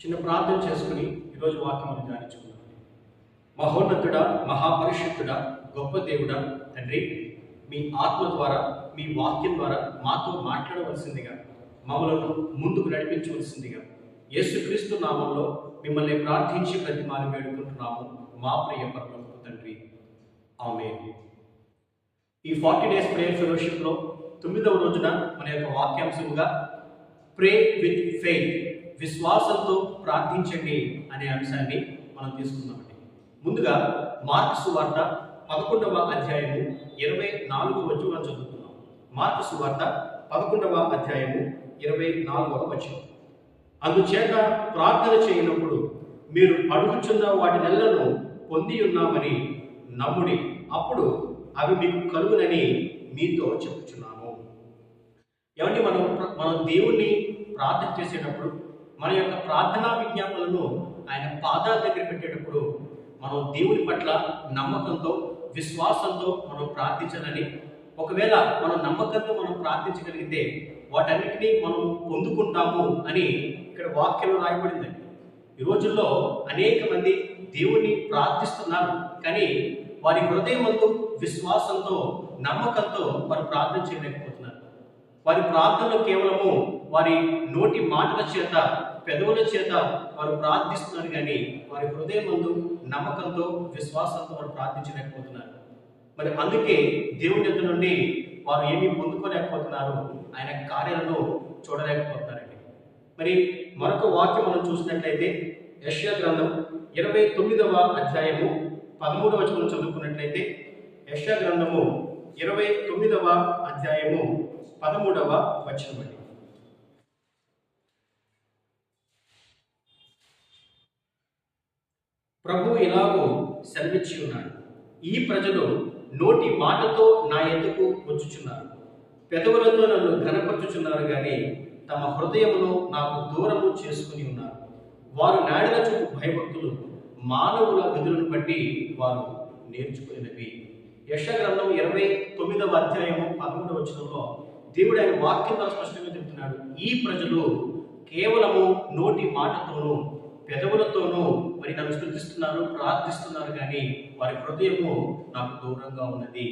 చిన్న ప్రార్థన చేసుకుని ఈరోజు వాక్యం మనం ధ్యానించుకుందాం. మహోన్నతుడా మహాపరిషత్తుడా గొప్ప దేవుడా తండ్రి మీ ఆత్మ ద్వారా మీ వాక్యం ద్వారా మాతో మాట్లాడవలసిందిగా మమ్మలను ముందుకు నడిపించవలసిందిగా యేసుక్రీస్తు నామంలో మిమ్మల్ని ప్రార్థించి ప్రతిమాలు వేడుకుంటున్నాము మా ప్రియ పరలోకపు తండ్రి. ఆమె ఈ ఫార్టీ డేస్ ప్రేయర్ ఫెలోషిప్లో తొమ్మిదవ రోజున మన యొక్క వాక్యాంశముగా ప్రే విత్ ఫెయిత్ విశ్వాసంతో ప్రార్థించండి అనే అంశాన్ని మనం తీసుకుందామండి. ముందుగా మార్క్స్ వార్త పదకొండవ అధ్యాయము ఇరవై నాలుగవ వచనం చదువుతున్నాం మార్క్స్ వార్త పదకొండవ అధ్యాయము ఇరవై నాలుగవ వచనం. అందుచేత ప్రార్థన చేయనప్పుడు మీరు అడుగుచున్న వాటి నెలలను పొంది ఉన్నామని నమ్ముడి అప్పుడు అవి మీకు కలుగునని మీతో చెప్పుచున్నాము ఏమంటే మనం మనం దేవుణ్ణి ప్రార్థన చేసేటప్పుడు మన యొక్క ప్రార్థనా విజ్ఞాపనలను ఆయన పాదాల దగ్గర పెట్టేటప్పుడు మనం దేవుని పట్ల నమ్మకంతో విశ్వాసంతో మనం ప్రార్థించాలని ఒకవేళ మనం నమ్మకంతో మనం ప్రార్థించగలిగితే వాటన్నిటినీ మనం పొందుకుంటాము అని ఇక్కడ వాక్యంలో రాయబడిందండి ఈ రోజుల్లో అనేక మంది దేవుణ్ణి ప్రార్థిస్తున్నారు కానీ వారి హృదయమందు విశ్వాసంతో నమ్మకంతో వారు ప్రార్థన చేయలేకపోతున్నారు. వారి ప్రార్థనలు కేవలము వారి నోటి మాటల చేత పెదవుల చేత వారు ప్రార్థిస్తున్నారు కానీ వారి హృదయం ముందు నమ్మకంతో విశ్వాసంతో వారు ప్రార్థించలేకపోతున్నారు. మరి అందుకే దేవుని ఎద్దు నుండి వారు ఏమీ పొందుకోలేకపోతున్నారు ఆయన కార్యాలను చూడలేకపోతున్నారండి. మరి మరొక వాక్యం మనం చూసినట్లయితే యశ్యా గ్రంథం ఇరవై తొమ్మిదవ అధ్యాయము పదమూడవ వచనం చదువుకున్నట్లయితే యశ్యా గ్రంథము ఇరవై తొమ్మిదవ అధ్యాయము పదమూడవ వచనం అండి ప్రభు ఇలాగూ సెలవిచ్చి ఉన్నాడు. ఈ ప్రజలు నోటి మాటతో నా ఎద్దుకు వచ్చుచున్నారు. పెదవులతో నన్ను ఘనపరచుచున్నారు కానీ తమ హృదయంలో నాకు దూరము చేసుకుని ఉన్నారు. వారు నాడిన చూపు భయభక్తులు మానవుల విధులను బట్టి వారు నేర్చుకునేవి. యశ గ్రంథం ఇరవై తొమ్మిదవ అధ్యాయము పదమూడవ వచనంలో దేవుడు ఆయన వాక్యం ద్వారా స్పష్టంగా చెప్తున్నాడు. ఈ ప్రజలు కేవలము నోటి మాటతోనూ పెదవులతోనూ మరి నన్ను స్థుతిస్తున్నారు ప్రార్థిస్తున్నారు కానీ వారి హృదయము నాకు దూరంగా ఉన్నది.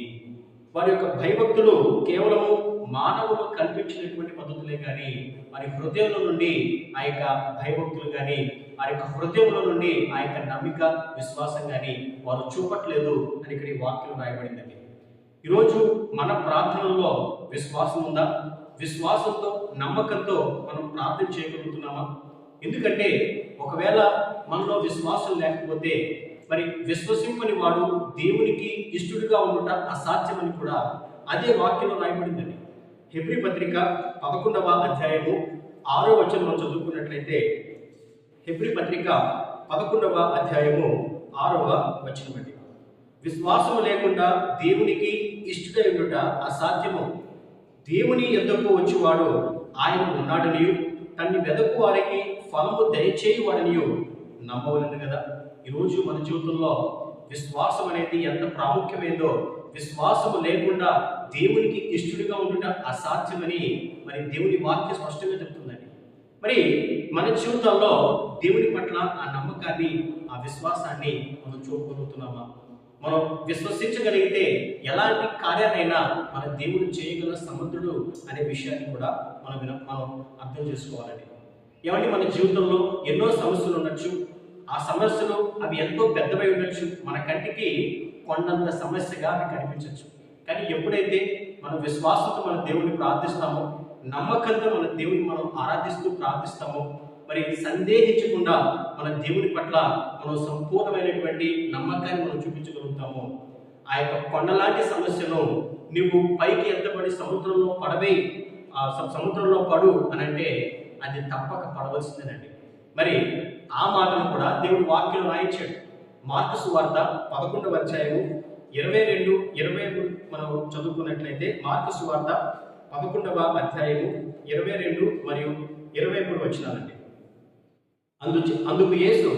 వారి యొక్క భయభక్తులు కేవలము మానవులు కల్పించినటువంటి పద్ధతులే కానీ వారి హృదయంలో నుండి ఆ యొక్క భయభక్తులు కానీ వారి యొక్క హృదయంలో నుండి ఆ యొక్క నమ్మిక విశ్వాసం కానీ వారు చూపట్లేదు అని ఇక్కడ ఈ వాక్యం రాయబడిందండి. ఈరోజు మన ప్రార్థనలో విశ్వాసం ఉందా? విశ్వాసంతో నమ్మకంతో మనం ప్రార్థన చేయగలుగుతున్నామా? ఎందుకంటే ఒకవేళ మనలో విశ్వాసం లేకపోతే మరి విశ్వసింపని వాడు దేవునికి ఇష్టడుగా ఉండటం అసాధ్యమని కూడా అదే వాక్యంలో రాయబడిందండి. హెబ్రి పత్రిక పదకొండవ అధ్యాయము ఆరో వచనంలో చదువుకున్నట్లయితే హెబ్రి పత్రిక పదకొండవ అధ్యాయము ఆరవ వచనం అండి విశ్వాసము లేకుండా దేవునికి ఇష్టడైనట అసాధ్యము. దేవుని ఎద్దకు వచ్చేవాడు ఆయన ఉన్నాడని తన్ని వెదకు వారికి ఫలము దయచేయువాడనియు నమ్మవలేదు కదా ఈరోజు మన జీవితంలో విశ్వాసం అనేది ఎంత ప్రాముఖ్యమైందో విశ్వాసము లేకుండా దేవునికి ఇష్టడిగా ఉండుట అసాధ్యమని మరి దేవుని వాక్య స్పష్టంగా చెప్తుందండి. మరి మన జీవితంలో దేవుని పట్ల ఆ నమ్మకాన్ని ఆ విశ్వాసాన్ని మనం చూడగలుగుతున్నామా? మనం విశ్వసించగలిగితే ఎలాంటి కార్యాలైనా మన దేవుడు చేయగల సముద్రుడు అనే విషయాన్ని కూడా మనం విన- మనం అర్థం చేసుకోవాలండి. ఏమంటే మన జీవితంలో ఎన్నో సమస్యలు ఉండొచ్చు. ఆ సమస్యలు అవి ఎంతో పెద్దవై ఉండొచ్చు. మన కంటికి కొండంత సమస్యగా అవి కనిపించవచ్చు కానీ ఎప్పుడైతే మనం విశ్వాసంతో మన దేవుడిని ప్రార్థిస్తామో నమ్మకంతో మన దేవుని మనం ఆరాధిస్తూ ప్రార్థిస్తామో మరి సందేహించకుండా మన దేవుని పట్ల మనం సంపూర్ణమైనటువంటి నమ్మకాన్ని మనం చూపించగలుగుతాము. ఆ యొక్క కొండలాంటి సమస్యను నువ్వు పైకి ఎత్తబడి సముద్రంలో పడవే ఆ సముద్రంలో పడు అని అంటే అది తప్పక పడవలసిందేనండి. మరి ఆ మాటను కూడా దేవుడు వాక్యం రాయించాడు. మార్కు వార్త పదకొండవ అధ్యాయము ఇరవై రెండు ఇరవై మూడు మనం చదువుకున్నట్లయితే మార్కు వార్త పదకొండవ అధ్యాయము ఇరవై రెండు మరియు ఇరవై మూడు వచ్చినాలండి అందు అందుకు యేసు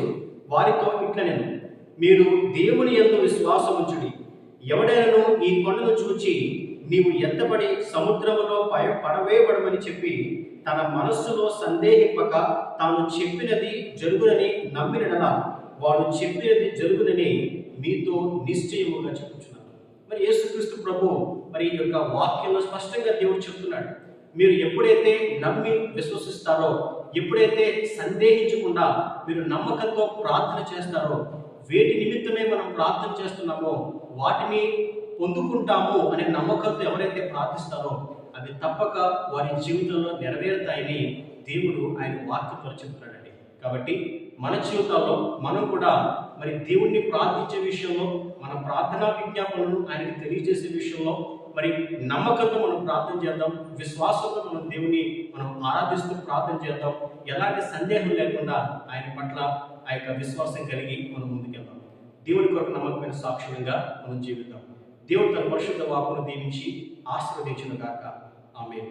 వారితో ఇట్లనెను మీరు దేవుని ఎందు విశ్వాసం ఉంచుడి ఎవడైనను ఈ కొండను చూచి నీవు ఎత్తబడి సముద్రములో పయ పడవేయబడమని చెప్పి తన మనస్సులో సందేహింపక తాను చెప్పినది జరుగునని నమ్మినడల వాడు చెప్పినది జరుగునని మీతో నిశ్చయముగా చెప్పుచున్నాను మరి యేసుక్రీస్తు ప్రభు మరి ఈ యొక్క వాక్యంలో స్పష్టంగా దేవుడు చెప్తున్నాడు. మీరు ఎప్పుడైతే నమ్మి విశ్వసిస్తారో ఎప్పుడైతే సందేహించకుండా మీరు నమ్మకంతో ప్రార్థన చేస్తారో వేటి నిమిత్తమే మనం ప్రార్థన చేస్తున్నామో వాటిని పొందుకుంటాము అనే నమ్మకంతో ఎవరైతే ప్రార్థిస్తారో అవి తప్పక వారి జీవితంలో నెరవేరుతాయని దేవుడు ఆయన వాక్యంతో చెప్తున్నాడండి. కాబట్టి మన జీవితాల్లో మనం కూడా మరి దేవుణ్ణి ప్రార్థించే విషయంలో మన ప్రార్థనా విజ్ఞాపనలను ఆయనకి తెలియజేసే విషయంలో మరి నమ్మకంతో మనం ప్రార్థన చేద్దాం విశ్వాసంతో మనం దేవుని మనం ఆరాధిస్తూ ప్రార్థన చేద్దాం. ఎలాంటి సందేహం లేకుండా ఆయన పట్ల ఆ యొక్క విశ్వాసం కలిగి మనం ముందుకెళ్దాం. దేవుని కొరకు నమ్మకమైన సాక్షులుగా మనం జీవిద్దాం. దేవుడు తన పరిశుద్ధ వాకును దీవించి ఆశీర్వదించిన కాక ఆమె